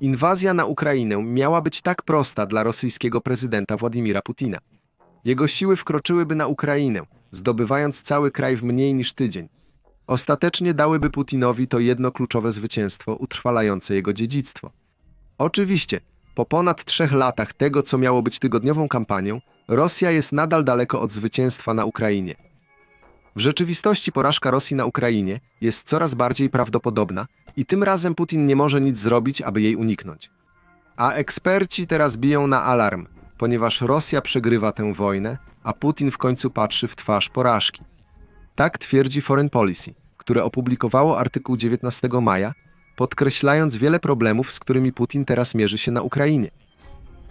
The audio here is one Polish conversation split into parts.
Inwazja na Ukrainę miała być tak prosta dla rosyjskiego prezydenta Władimira Putina. Jego siły wkroczyłyby na Ukrainę, zdobywając cały kraj w mniej niż tydzień. Ostatecznie dałyby Putinowi to jedno kluczowe zwycięstwo utrwalające jego dziedzictwo. Oczywiście, po ponad trzech latach tego, co miało być tygodniową kampanią, Rosja jest nadal daleko od zwycięstwa na Ukrainie. W rzeczywistości porażka Rosji na Ukrainie jest coraz bardziej prawdopodobna i tym razem Putin nie może nic zrobić, aby jej uniknąć. A eksperci teraz biją na alarm, ponieważ Rosja przegrywa tę wojnę, a Putin w końcu patrzy w twarz porażki. Tak twierdzi Foreign Policy, które opublikowało artykuł 19 maja, podkreślając wiele problemów, z którymi Putin teraz mierzy się na Ukrainie.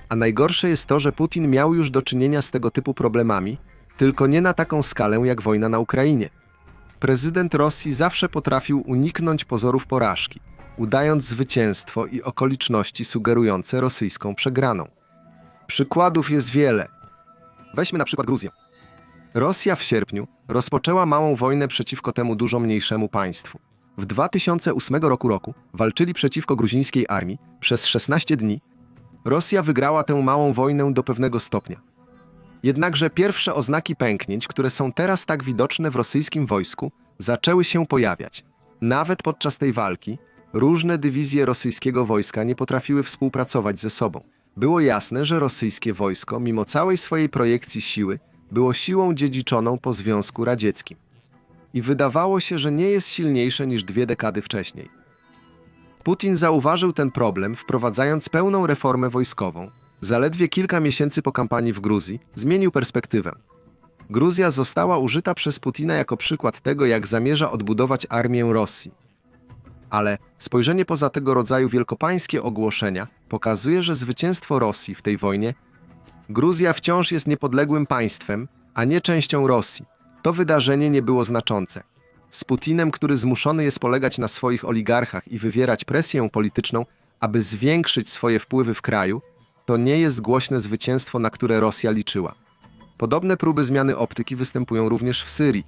A najgorsze jest to, że Putin miał już do czynienia z tego typu problemami, tylko nie na taką skalę jak wojna na Ukrainie. Prezydent Rosji zawsze potrafił uniknąć pozorów porażki, udając zwycięstwo i okoliczności sugerujące rosyjską przegraną. Przykładów jest wiele. Weźmy na przykład Gruzję. Rosja w sierpniu rozpoczęła małą wojnę przeciwko temu dużo mniejszemu państwu. W 2008 roku, roku walczyli przeciwko gruzińskiej armii przez 16 dni. Rosja wygrała tę małą wojnę do pewnego stopnia. Jednakże pierwsze oznaki pęknięć, które są teraz tak widoczne w rosyjskim wojsku, zaczęły się pojawiać. Nawet podczas tej walki różne dywizje rosyjskiego wojska nie potrafiły współpracować ze sobą. Było jasne, że rosyjskie wojsko, mimo całej swojej projekcji siły, było siłą dziedziczoną po Związku Radzieckim. I wydawało się, że nie jest silniejsze niż dwie dekady wcześniej. Putin zauważył ten problem, wprowadzając pełną reformę wojskową. Zaledwie kilka miesięcy po kampanii w Gruzji zmienił perspektywę. Gruzja została użyta przez Putina jako przykład tego, jak zamierza odbudować armię Rosji. Ale spojrzenie poza tego rodzaju wielkopańskie ogłoszenia pokazuje, że zwycięstwo Rosji w tej wojnie Gruzja wciąż jest niepodległym państwem, a nie częścią Rosji. To wydarzenie nie było znaczące. Z Putinem, który zmuszony jest polegać na swoich oligarchach i wywierać presję polityczną, aby zwiększyć swoje wpływy w kraju, to nie jest głośne zwycięstwo, na które Rosja liczyła. Podobne próby zmiany optyki występują również w Syrii.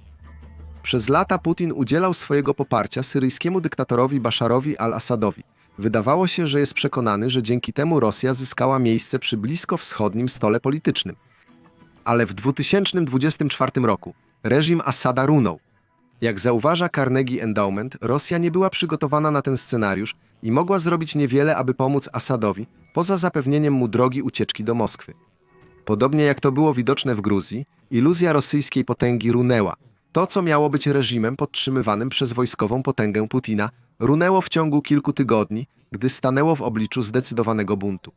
Przez lata Putin udzielał swojego poparcia syryjskiemu dyktatorowi Basharowi al-Assadowi. Wydawało się, że jest przekonany, że dzięki temu Rosja zyskała miejsce przy bliskowschodnim stole politycznym. Ale w 2024 roku reżim Assada runął. Jak zauważa Carnegie Endowment, Rosja nie była przygotowana na ten scenariusz i mogła zrobić niewiele, aby pomóc Assadowi, poza zapewnieniem mu drogi ucieczki do Moskwy. Podobnie jak to było widoczne w Gruzji, iluzja rosyjskiej potęgi runęła. To, co miało być reżimem podtrzymywanym przez wojskową potęgę Putina, runęło w ciągu kilku tygodni, gdy stanęło w obliczu zdecydowanego buntu.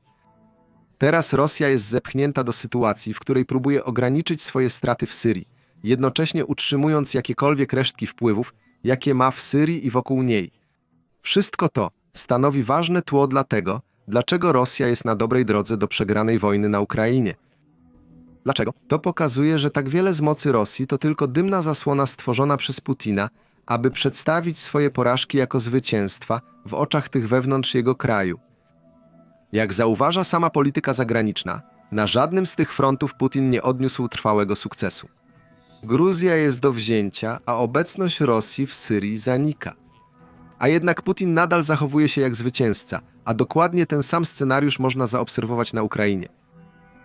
Teraz Rosja jest zepchnięta do sytuacji, w której próbuje ograniczyć swoje straty w Syrii, jednocześnie utrzymując jakiekolwiek resztki wpływów, jakie ma w Syrii i wokół niej. Wszystko to stanowi ważne tło dla tego, dlaczego Rosja jest na dobrej drodze do przegranej wojny na Ukrainie. Dlaczego? To pokazuje, że tak wiele z mocy Rosji to tylko dymna zasłona stworzona przez Putina, aby przedstawić swoje porażki jako zwycięstwa w oczach tych wewnątrz jego kraju. Jak zauważa sama polityka zagraniczna, na żadnym z tych frontów Putin nie odniósł trwałego sukcesu. Gruzja jest do wzięcia, a obecność Rosji w Syrii zanika. A jednak Putin nadal zachowuje się jak zwycięzca, a dokładnie ten sam scenariusz można zaobserwować na Ukrainie.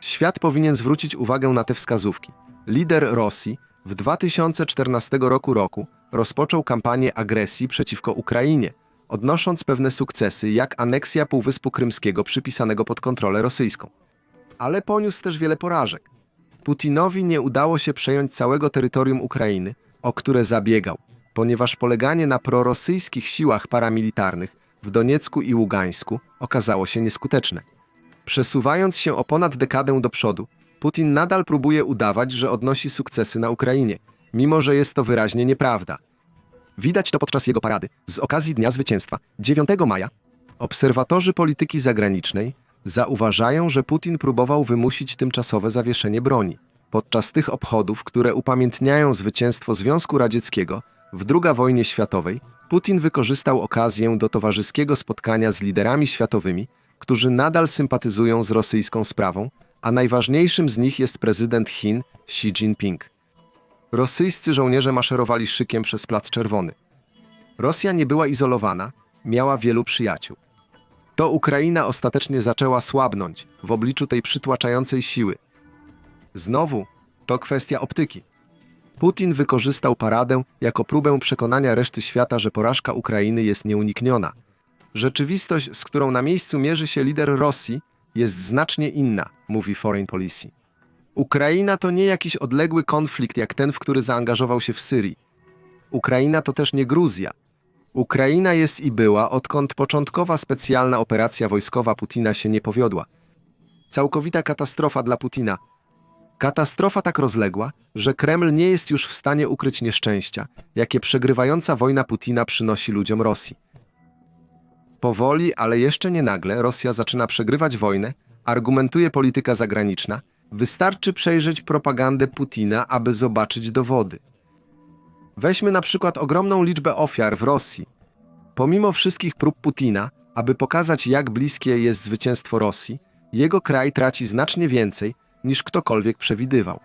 Świat powinien zwrócić uwagę na te wskazówki. Lider Rosji w 2014 roku roku rozpoczął kampanię agresji przeciwko Ukrainie, odnosząc pewne sukcesy, jak aneksja Półwyspu Krymskiego przypisanego pod kontrolę rosyjską. Ale poniósł też wiele porażek. Putinowi nie udało się przejąć całego terytorium Ukrainy, o które zabiegał, ponieważ poleganie na prorosyjskich siłach paramilitarnych w Doniecku i Ługańsku okazało się nieskuteczne. Przesuwając się o ponad dekadę do przodu, Putin nadal próbuje udawać, że odnosi sukcesy na Ukrainie, mimo że jest to wyraźnie nieprawda. Widać to podczas jego parady z okazji Dnia Zwycięstwa 9 maja. Obserwatorzy polityki zagranicznej zauważają, że Putin próbował wymusić tymczasowe zawieszenie broni. Podczas tych obchodów, które upamiętniają zwycięstwo Związku Radzieckiego w II wojnie światowej, Putin wykorzystał okazję do towarzyskiego spotkania z liderami światowymi, którzy nadal sympatyzują z rosyjską sprawą, a najważniejszym z nich jest prezydent Chin Xi Jinping. Rosyjscy żołnierze maszerowali szykiem przez Plac Czerwony. Rosja nie była izolowana, miała wielu przyjaciół. to Ukraina ostatecznie zaczęła słabnąć w obliczu tej przytłaczającej siły. Znowu to kwestia optyki. Putin wykorzystał paradę jako próbę przekonania reszty świata, że porażka Ukrainy jest nieunikniona. Rzeczywistość, z którą na miejscu mierzy się lider Rosji, jest znacznie inna, mówi Foreign Policy. Ukraina to nie jakiś odległy konflikt jak ten, w który zaangażował się w Syrii. Ukraina to też nie Gruzja. Ukraina jest i była, odkąd początkowa specjalna operacja wojskowa Putina się nie powiodła. Całkowita katastrofa dla Putina. Katastrofa tak rozległa, że Kreml nie jest już w stanie ukryć nieszczęścia, jakie przegrywająca wojna Putina przynosi ludziom Rosji. Powoli, ale jeszcze nie nagle, Rosja zaczyna przegrywać wojnę, argumentuje polityka zagraniczna. Wystarczy przejrzeć propagandę Putina, aby zobaczyć dowody. Weźmy na przykład ogromną liczbę ofiar w Rosji. Pomimo wszystkich prób Putina, aby pokazać, jak bliskie jest zwycięstwo Rosji, jego kraj traci znacznie więcej niż ktokolwiek przewidywał.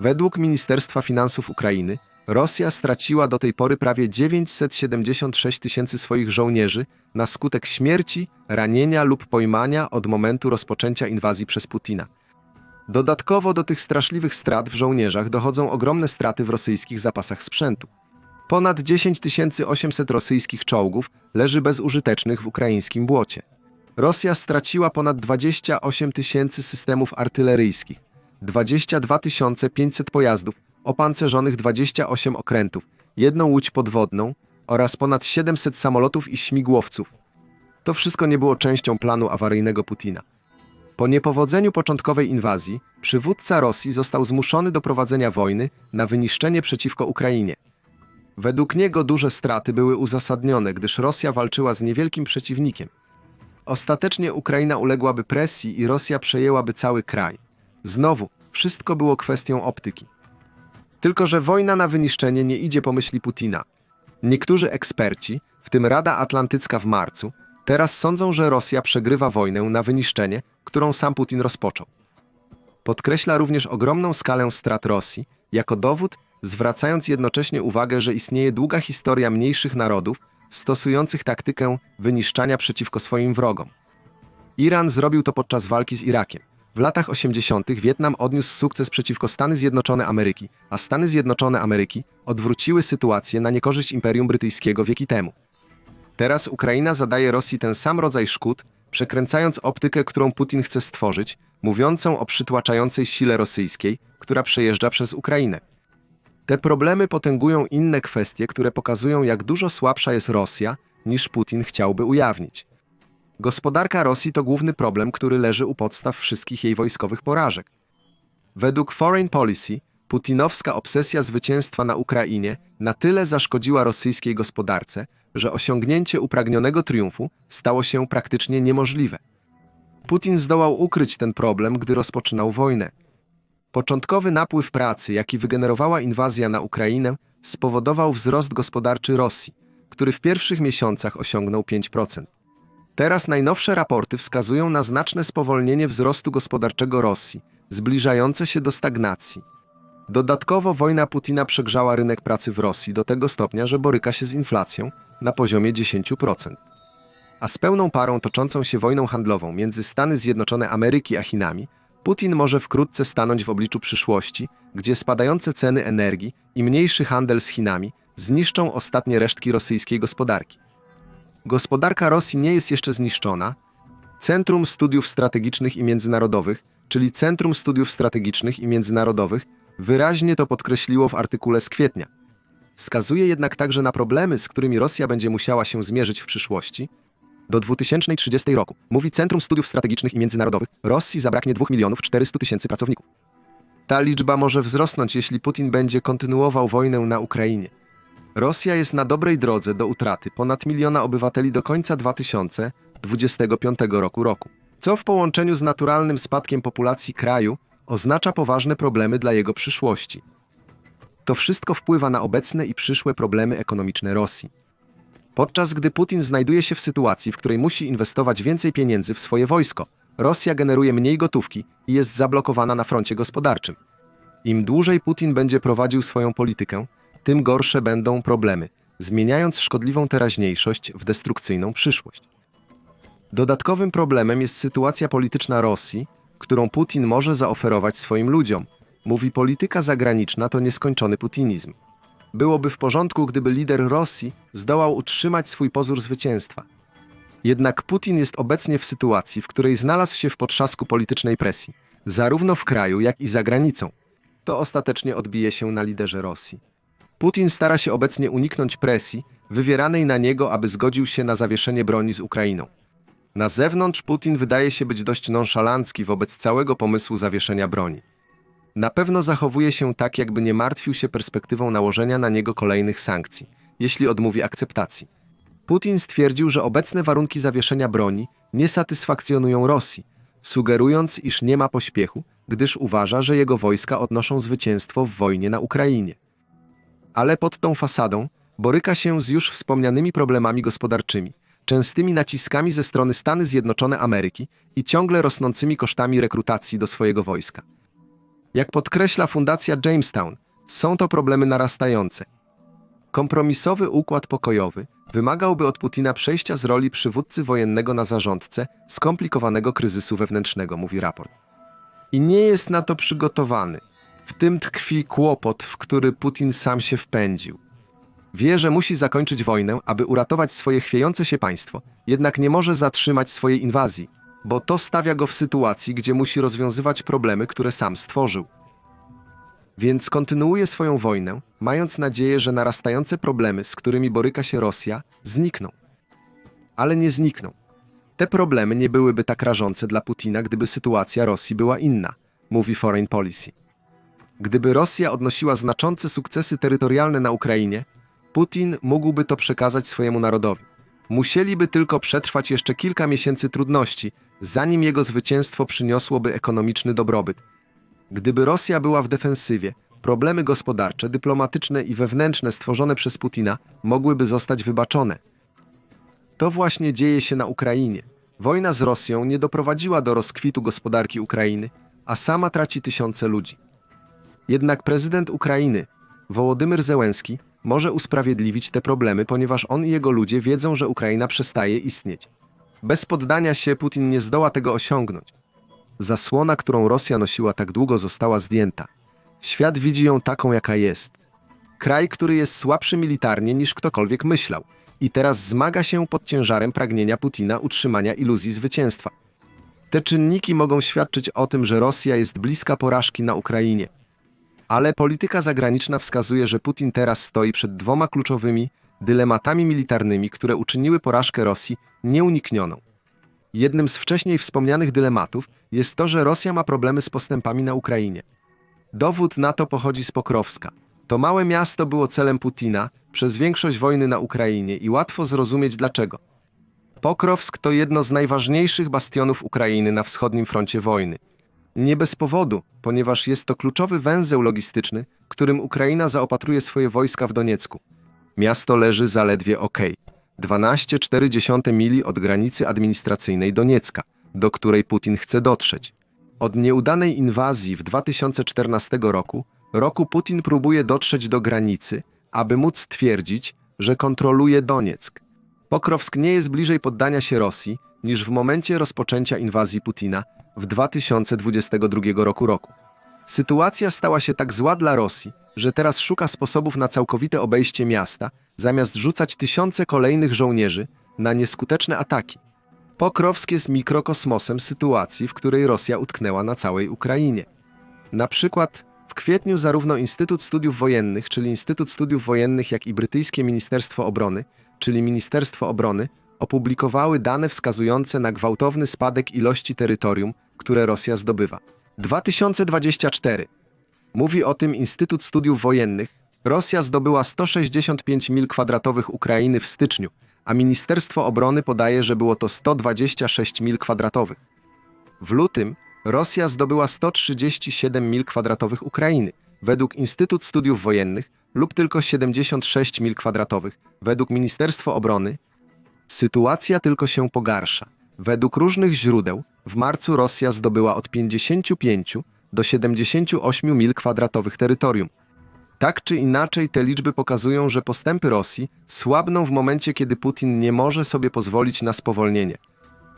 Według Ministerstwa Finansów Ukrainy Rosja straciła do tej pory prawie 976 tysięcy swoich żołnierzy na skutek śmierci, ranienia lub pojmania od momentu rozpoczęcia inwazji przez Putina. Dodatkowo do tych straszliwych strat w żołnierzach dochodzą ogromne straty w rosyjskich zapasach sprzętu. Ponad 10 800 rosyjskich czołgów leży bezużytecznych w ukraińskim błocie. Rosja straciła ponad 28 tysięcy systemów artyleryjskich, 22 500 pojazdów, opancerzonych 28 okrętów, jedną łódź podwodną oraz ponad 700 samolotów i śmigłowców. To wszystko nie było częścią planu awaryjnego Putina. Po niepowodzeniu początkowej inwazji, przywódca Rosji został zmuszony do prowadzenia wojny na wyniszczenie przeciwko Ukrainie. Według niego duże straty były uzasadnione, gdyż Rosja walczyła z niewielkim przeciwnikiem. Ostatecznie Ukraina uległaby presji i Rosja przejęłaby cały kraj. Znowu, wszystko było kwestią optyki. Tylko, że wojna na wyniszczenie nie idzie po myśli Putina. Niektórzy eksperci, w tym Rada Atlantycka w marcu, teraz sądzą, że Rosja przegrywa wojnę na wyniszczenie, którą sam Putin rozpoczął. Podkreśla również ogromną skalę strat Rosji, jako dowód, zwracając jednocześnie uwagę, że istnieje długa historia mniejszych narodów stosujących taktykę wyniszczania przeciwko swoim wrogom. Iran zrobił to podczas walki z Irakiem. W latach 80. Wietnam odniósł sukces przeciwko Stany Zjednoczone Ameryki, a Stany Zjednoczone Ameryki odwróciły sytuację na niekorzyść Imperium Brytyjskiego wieki temu. Teraz Ukraina zadaje Rosji ten sam rodzaj szkód, przekręcając optykę, którą Putin chce stworzyć, mówiącą o przytłaczającej sile rosyjskiej, która przejeżdża przez Ukrainę. Te problemy potęgują inne kwestie, które pokazują, jak dużo słabsza jest Rosja, niż Putin chciałby ujawnić. Gospodarka Rosji to główny problem, który leży u podstaw wszystkich jej wojskowych porażek. Według Foreign Policy, putinowska obsesja zwycięstwa na Ukrainie na tyle zaszkodziła rosyjskiej gospodarce, że osiągnięcie upragnionego triumfu stało się praktycznie niemożliwe. Putin zdołał ukryć ten problem, gdy rozpoczynał wojnę. Początkowy napływ pracy, jaki wygenerowała inwazja na Ukrainę, spowodował wzrost gospodarczy Rosji, który w pierwszych miesiącach osiągnął 5%. Teraz najnowsze raporty wskazują na znaczne spowolnienie wzrostu gospodarczego Rosji, zbliżające się do stagnacji. Dodatkowo wojna Putina przegrzała rynek pracy w Rosji do tego stopnia, że boryka się z inflacją na poziomie 10%. A z pełną parą toczącą się wojną handlową między Stany Zjednoczone Ameryki a Chinami, Putin może wkrótce stanąć w obliczu przyszłości, gdzie spadające ceny energii i mniejszy handel z Chinami zniszczą ostatnie resztki rosyjskiej gospodarki. Gospodarka Rosji nie jest jeszcze zniszczona. Centrum Studiów Strategicznych i Międzynarodowych, czyli Centrum Studiów Strategicznych i Międzynarodowych, wyraźnie to podkreśliło w artykule z kwietnia. Wskazuje jednak także na problemy, z którymi Rosja będzie musiała się zmierzyć w przyszłości. Do 2030 roku, mówi Centrum Studiów Strategicznych i Międzynarodowych, Rosji zabraknie 2 milionów 400 tysięcy pracowników. Ta liczba może wzrosnąć, jeśli Putin będzie kontynuował wojnę na Ukrainie. Rosja jest na dobrej drodze do utraty ponad miliona obywateli do końca 2025 roku roku, co w połączeniu z naturalnym spadkiem populacji kraju oznacza poważne problemy dla jego przyszłości. To wszystko wpływa na obecne i przyszłe problemy ekonomiczne Rosji. Podczas gdy Putin znajduje się w sytuacji, w której musi inwestować więcej pieniędzy w swoje wojsko, Rosja generuje mniej gotówki i jest zablokowana na froncie gospodarczym. Im dłużej Putin będzie prowadził swoją politykę, tym gorsze będą problemy, zmieniając szkodliwą teraźniejszość w destrukcyjną przyszłość. Dodatkowym problemem jest sytuacja polityczna Rosji, którą Putin może zaoferować swoim ludziom. Mówi polityka zagraniczna to nieskończony putinizm. Byłoby w porządku, gdyby lider Rosji zdołał utrzymać swój pozór zwycięstwa. Jednak Putin jest obecnie w sytuacji, w której znalazł się w potrzasku politycznej presji, zarówno w kraju, jak i za granicą. To ostatecznie odbije się na liderze Rosji. Putin stara się obecnie uniknąć presji wywieranej na niego, aby zgodził się na zawieszenie broni z Ukrainą. Na zewnątrz Putin wydaje się być dość nonszalancki wobec całego pomysłu zawieszenia broni. Na pewno zachowuje się tak, jakby nie martwił się perspektywą nałożenia na niego kolejnych sankcji, jeśli odmówi akceptacji. Putin stwierdził, że obecne warunki zawieszenia broni nie satysfakcjonują Rosji, sugerując, iż nie ma pośpiechu, gdyż uważa, że jego wojska odnoszą zwycięstwo w wojnie na Ukrainie. Ale pod tą fasadą boryka się z już wspomnianymi problemami gospodarczymi, częstymi naciskami ze strony Stany Zjednoczone Ameryki i ciągle rosnącymi kosztami rekrutacji do swojego wojska. Jak podkreśla Fundacja Jamestown, są to problemy narastające. Kompromisowy układ pokojowy wymagałby od Putina przejścia z roli przywódcy wojennego na zarządcę skomplikowanego kryzysu wewnętrznego, mówi raport. I nie jest na to przygotowany. W tym tkwi kłopot, w który Putin sam się wpędził. Wie, że musi zakończyć wojnę, aby uratować swoje chwiejące się państwo, jednak nie może zatrzymać swojej inwazji, bo to stawia go w sytuacji, gdzie musi rozwiązywać problemy, które sam stworzył. Więc kontynuuje swoją wojnę, mając nadzieję, że narastające problemy, z którymi boryka się Rosja, znikną. Ale nie znikną. Te problemy nie byłyby tak rażące dla Putina, gdyby sytuacja Rosji była inna, mówi Foreign Policy. Gdyby Rosja odnosiła znaczące sukcesy terytorialne na Ukrainie, Putin mógłby to przekazać swojemu narodowi. Musieliby tylko przetrwać jeszcze kilka miesięcy trudności, zanim jego zwycięstwo przyniosłoby ekonomiczny dobrobyt. Gdyby Rosja była w defensywie, problemy gospodarcze, dyplomatyczne i wewnętrzne stworzone przez Putina mogłyby zostać wybaczone. To właśnie dzieje się na Ukrainie. Wojna z Rosją nie doprowadziła do rozkwitu gospodarki Ukrainy, a sama traci tysiące ludzi. Jednak prezydent Ukrainy, Wołodymyr Zełenski, może usprawiedliwić te problemy, ponieważ on i jego ludzie wiedzą, że Ukraina przestaje istnieć. Bez poddania się Putin nie zdoła tego osiągnąć. Zasłona, którą Rosja nosiła tak długo, została zdjęta. Świat widzi ją taką, jaka jest. Kraj, który jest słabszy militarnie niż ktokolwiek myślał i teraz zmaga się pod ciężarem pragnienia Putina utrzymania iluzji zwycięstwa. Te czynniki mogą świadczyć o tym, że Rosja jest bliska porażki na Ukrainie. Ale polityka zagraniczna wskazuje, że Putin teraz stoi przed dwoma kluczowymi dylematami militarnymi, które uczyniły porażkę Rosji nieuniknioną. Jednym z wcześniej wspomnianych dylematów jest to, że Rosja ma problemy z postępami na Ukrainie. Dowód na to pochodzi z Pokrowska. To małe miasto było celem Putina przez większość wojny na Ukrainie i łatwo zrozumieć dlaczego. Pokrowsk to jedno z najważniejszych bastionów Ukrainy na wschodnim froncie wojny. Nie bez powodu, ponieważ jest to kluczowy węzeł logistyczny, którym Ukraina zaopatruje swoje wojska w Doniecku. Miasto leży zaledwie ok. 12,4 mili od granicy administracyjnej Doniecka, do której Putin chce dotrzeć. Od nieudanej inwazji w 2014 roku, roku Putin próbuje dotrzeć do granicy, aby móc twierdzić, że kontroluje Donieck. Pokrowsk nie jest bliżej poddania się Rosji niż w momencie rozpoczęcia inwazji Putina w 2022 roku. roku. Sytuacja stała się tak zła dla Rosji, że teraz szuka sposobów na całkowite obejście miasta, zamiast rzucać tysiące kolejnych żołnierzy na nieskuteczne ataki. Pokrowsk jest mikrokosmosem sytuacji, w której Rosja utknęła na całej Ukrainie. Na przykład w kwietniu zarówno Instytut Studiów Wojennych, czyli Instytut Studiów Wojennych, jak i brytyjskie Ministerstwo Obrony, czyli Ministerstwo Obrony, opublikowały dane wskazujące na gwałtowny spadek ilości terytorium, które Rosja zdobywa. 2024. Mówi o tym Instytut Studiów Wojennych. Rosja zdobyła 165 mil kwadratowych Ukrainy w styczniu, a Ministerstwo Obrony podaje, że było to 126 mil kwadratowych. W lutym Rosja zdobyła 137 mil kwadratowych Ukrainy, według Instytut Studiów Wojennych, lub tylko 76 mil kwadratowych, według Ministerstwa Obrony. Sytuacja tylko się pogarsza. Według różnych źródeł w marcu Rosja zdobyła od 55 do 78 mil kwadratowych terytorium. Tak czy inaczej te liczby pokazują, że postępy Rosji słabną w momencie, kiedy Putin nie może sobie pozwolić na spowolnienie.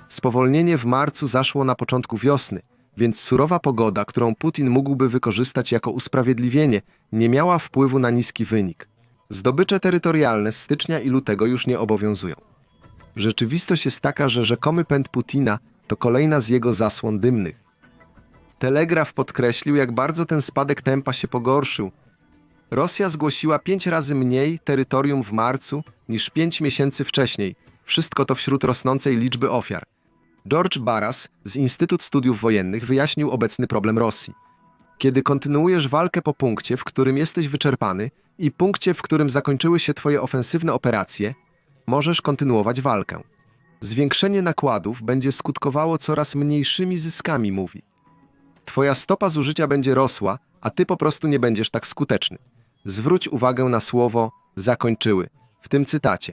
Spowolnienie w marcu zaszło na początku wiosny, więc surowa pogoda, którą Putin mógłby wykorzystać jako usprawiedliwienie, nie miała wpływu na niski wynik. Zdobycze terytorialne z stycznia i lutego już nie obowiązują. Rzeczywistość jest taka, że rzekomy pęd Putina to kolejna z jego zasłon dymnych. Telegraf podkreślił, jak bardzo ten spadek tempa się pogorszył. Rosja zgłosiła pięć razy mniej terytorium w marcu niż pięć miesięcy wcześniej. Wszystko to wśród rosnącej liczby ofiar. George Barras z Instytut Studiów Wojennych wyjaśnił obecny problem Rosji. Kiedy kontynuujesz walkę po punkcie, w którym jesteś wyczerpany i punkcie, w którym zakończyły się twoje ofensywne operacje, możesz kontynuować walkę. Zwiększenie nakładów będzie skutkowało coraz mniejszymi zyskami, mówi. Twoja stopa zużycia będzie rosła, a ty po prostu nie będziesz tak skuteczny. Zwróć uwagę na słowo zakończyły w tym cytacie.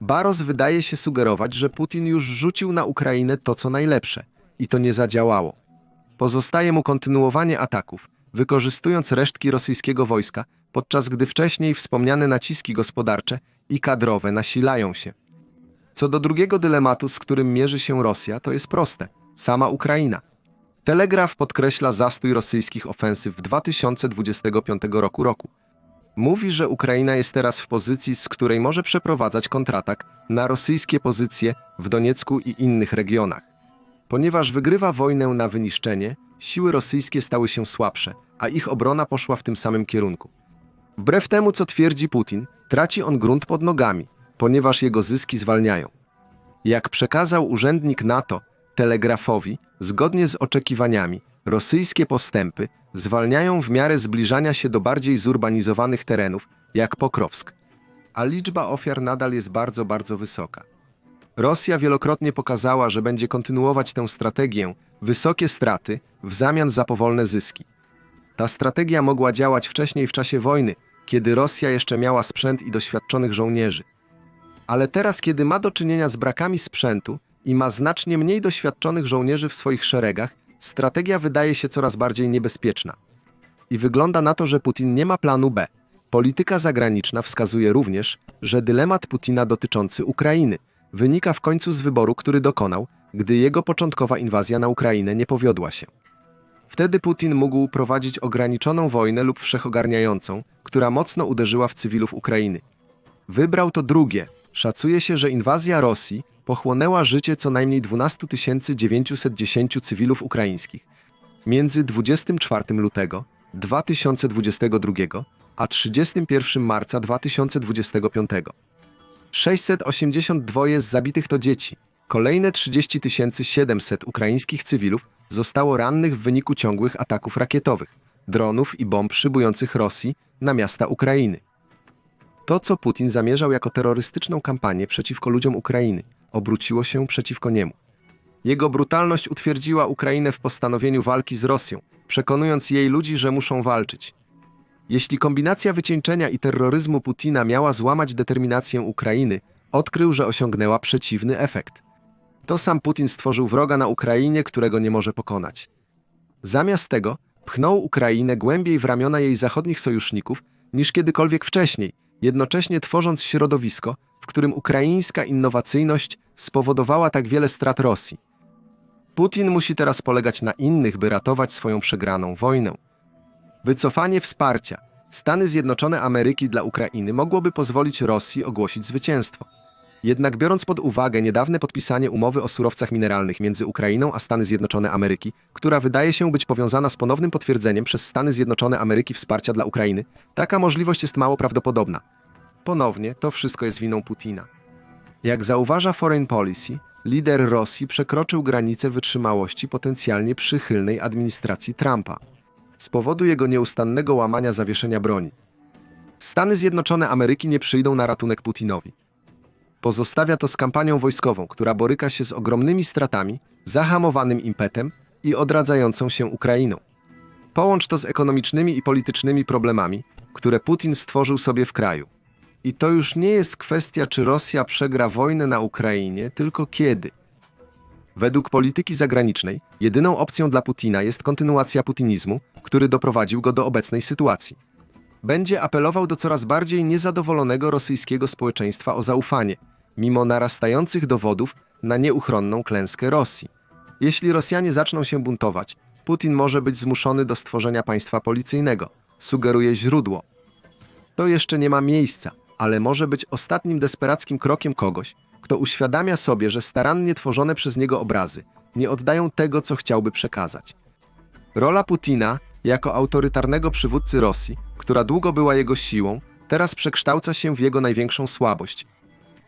Baros wydaje się sugerować, że Putin już rzucił na Ukrainę to, co najlepsze i to nie zadziałało. Pozostaje mu kontynuowanie ataków, wykorzystując resztki rosyjskiego wojska, podczas gdy wcześniej wspomniane naciski gospodarcze i kadrowe nasilają się. Co do drugiego dylematu, z którym mierzy się Rosja, to jest proste sama Ukraina. Telegraf podkreśla zastój rosyjskich ofensyw w 2025 roku. roku. Mówi, że Ukraina jest teraz w pozycji, z której może przeprowadzać kontratak na rosyjskie pozycje w Doniecku i innych regionach. Ponieważ wygrywa wojnę na wyniszczenie, siły rosyjskie stały się słabsze, a ich obrona poszła w tym samym kierunku. Wbrew temu, co twierdzi Putin, traci on grunt pod nogami, ponieważ jego zyski zwalniają. Jak przekazał urzędnik NATO telegrafowi, zgodnie z oczekiwaniami, rosyjskie postępy zwalniają w miarę zbliżania się do bardziej zurbanizowanych terenów, jak Pokrowsk, a liczba ofiar nadal jest bardzo, bardzo wysoka. Rosja wielokrotnie pokazała, że będzie kontynuować tę strategię wysokie straty w zamian za powolne zyski. Ta strategia mogła działać wcześniej w czasie wojny, kiedy Rosja jeszcze miała sprzęt i doświadczonych żołnierzy. Ale teraz, kiedy ma do czynienia z brakami sprzętu i ma znacznie mniej doświadczonych żołnierzy w swoich szeregach, strategia wydaje się coraz bardziej niebezpieczna. I wygląda na to, że Putin nie ma planu B. Polityka zagraniczna wskazuje również, że dylemat Putina dotyczący Ukrainy wynika w końcu z wyboru, który dokonał, gdy jego początkowa inwazja na Ukrainę nie powiodła się. Wtedy Putin mógł prowadzić ograniczoną wojnę lub wszechogarniającą, która mocno uderzyła w cywilów Ukrainy. Wybrał to drugie. Szacuje się, że inwazja Rosji pochłonęła życie co najmniej 12 910 cywilów ukraińskich między 24 lutego 2022 a 31 marca 2025. 682 z zabitych to dzieci. Kolejne 30 700 ukraińskich cywilów zostało rannych w wyniku ciągłych ataków rakietowych, dronów i bomb szybujących Rosji na miasta Ukrainy. To, co Putin zamierzał jako terrorystyczną kampanię przeciwko ludziom Ukrainy, obróciło się przeciwko niemu. Jego brutalność utwierdziła Ukrainę w postanowieniu walki z Rosją, przekonując jej ludzi, że muszą walczyć. Jeśli kombinacja wycieńczenia i terroryzmu Putina miała złamać determinację Ukrainy, odkrył, że osiągnęła przeciwny efekt. To sam Putin stworzył wroga na Ukrainie, którego nie może pokonać. Zamiast tego pchnął Ukrainę głębiej w ramiona jej zachodnich sojuszników niż kiedykolwiek wcześniej, jednocześnie tworząc środowisko, w którym ukraińska innowacyjność spowodowała tak wiele strat Rosji. Putin musi teraz polegać na innych, by ratować swoją przegraną wojnę. Wycofanie wsparcia Stany Zjednoczone Ameryki dla Ukrainy mogłoby pozwolić Rosji ogłosić zwycięstwo. Jednak biorąc pod uwagę niedawne podpisanie umowy o surowcach mineralnych między Ukrainą a Stany Zjednoczone Ameryki, która wydaje się być powiązana z ponownym potwierdzeniem przez Stany Zjednoczone Ameryki wsparcia dla Ukrainy, taka możliwość jest mało prawdopodobna. Ponownie to wszystko jest winą Putina. Jak zauważa Foreign Policy, lider Rosji przekroczył granicę wytrzymałości potencjalnie przychylnej administracji Trumpa z powodu jego nieustannego łamania zawieszenia broni. Stany Zjednoczone Ameryki nie przyjdą na ratunek Putinowi. Pozostawia to z kampanią wojskową, która boryka się z ogromnymi stratami, zahamowanym impetem i odradzającą się Ukrainą. Połącz to z ekonomicznymi i politycznymi problemami, które Putin stworzył sobie w kraju. I to już nie jest kwestia, czy Rosja przegra wojnę na Ukrainie, tylko kiedy. Według polityki zagranicznej, jedyną opcją dla Putina jest kontynuacja putinizmu, który doprowadził go do obecnej sytuacji. Będzie apelował do coraz bardziej niezadowolonego rosyjskiego społeczeństwa o zaufanie, mimo narastających dowodów na nieuchronną klęskę Rosji. Jeśli Rosjanie zaczną się buntować, Putin może być zmuszony do stworzenia państwa policyjnego, sugeruje źródło. To jeszcze nie ma miejsca, ale może być ostatnim desperackim krokiem kogoś, kto uświadamia sobie, że starannie tworzone przez niego obrazy nie oddają tego, co chciałby przekazać. Rola Putina jako autorytarnego przywódcy Rosji, która długo była jego siłą, teraz przekształca się w jego największą słabość.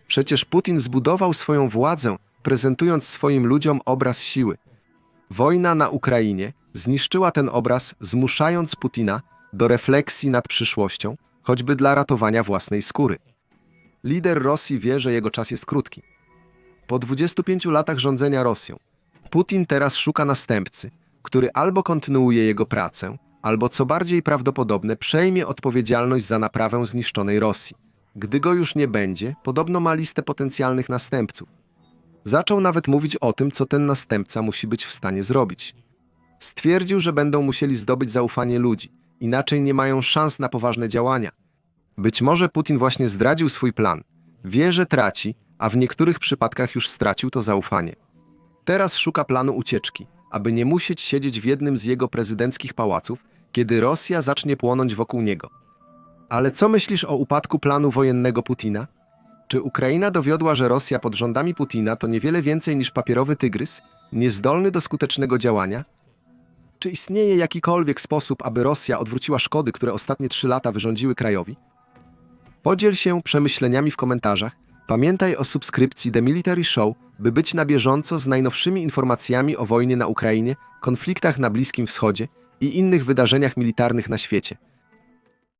Przecież Putin zbudował swoją władzę, prezentując swoim ludziom obraz siły. Wojna na Ukrainie zniszczyła ten obraz, zmuszając Putina do refleksji nad przyszłością, choćby dla ratowania własnej skóry. Lider Rosji wie, że jego czas jest krótki. Po 25 latach rządzenia Rosją, Putin teraz szuka następcy, który albo kontynuuje jego pracę, albo co bardziej prawdopodobne przejmie odpowiedzialność za naprawę zniszczonej Rosji. Gdy go już nie będzie, podobno ma listę potencjalnych następców. Zaczął nawet mówić o tym, co ten następca musi być w stanie zrobić. Stwierdził, że będą musieli zdobyć zaufanie ludzi, inaczej nie mają szans na poważne działania. Być może Putin właśnie zdradził swój plan. Wie, że traci, a w niektórych przypadkach już stracił to zaufanie. Teraz szuka planu ucieczki, aby nie musieć siedzieć w jednym z jego prezydenckich pałaców, kiedy Rosja zacznie płonąć wokół niego. Ale co myślisz o upadku planu wojennego Putina? Czy Ukraina dowiodła, że Rosja pod rządami Putina to niewiele więcej niż papierowy tygrys, niezdolny do skutecznego działania? Czy istnieje jakikolwiek sposób, aby Rosja odwróciła szkody, które ostatnie trzy lata wyrządziły krajowi? Podziel się przemyśleniami w komentarzach. Pamiętaj o subskrypcji The Military Show, by być na bieżąco z najnowszymi informacjami o wojnie na Ukrainie, konfliktach na Bliskim Wschodzie i innych wydarzeniach militarnych na świecie.